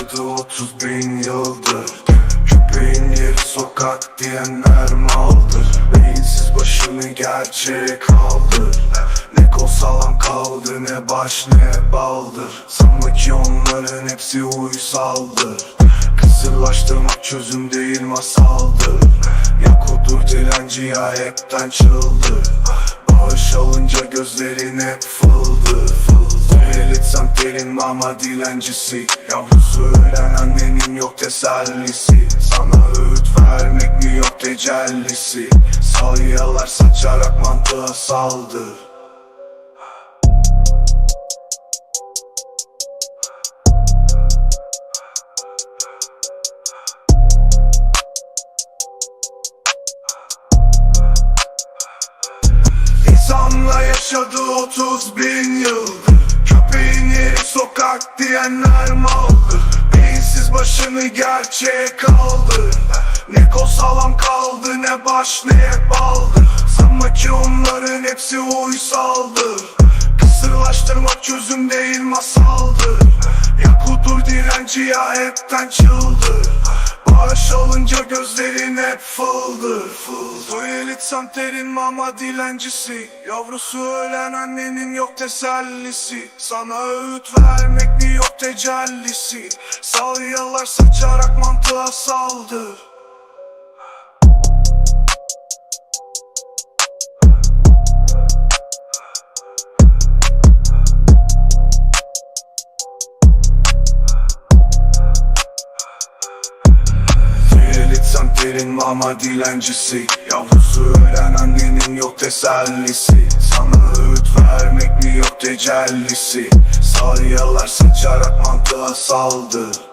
yaşadı otuz bin yıldır yeri sokak diyenler maldır. Beyinsiz başını gerçeğe kaldır. Ne kol sağlam kaldı ne baş ne baldır. Sanma ki onların hepsi uysaldır. Kısırlaştırmak çözüm değil masaldır. Ya kudur dilenci ya hepten çıldır Elitsem terin ama dilencisi. Yavrusu ölen annenin yok tesellisi. Sana öğüt vermek mi yok tecellisi? Salyalar saçarak mantığa saldır. Yaşadı otuz bin yıldır Başını gerçeğe kaldır Ne kol sağlam kaldı ne baş ne baldır. Sanma ki onların hepsi uysaldır. Kısırlaştırmak çözüm değil masaldır kudur direnci ya hepten çıldır. Bağış alınca gözlerin hep fıldır. Elit santerin mama dilencisi. Yavrusu ölen annenin yok tesellisi. Sana öğüt vermek mi yok tecellisi? Salyalar saçarak mantığa saldır Santerin mama dilencisi Yavrusu ölen annenin yok tesellisi. Sana öğüt vermek mi yok tecellisi? Salyalar saçarak mantığa saldır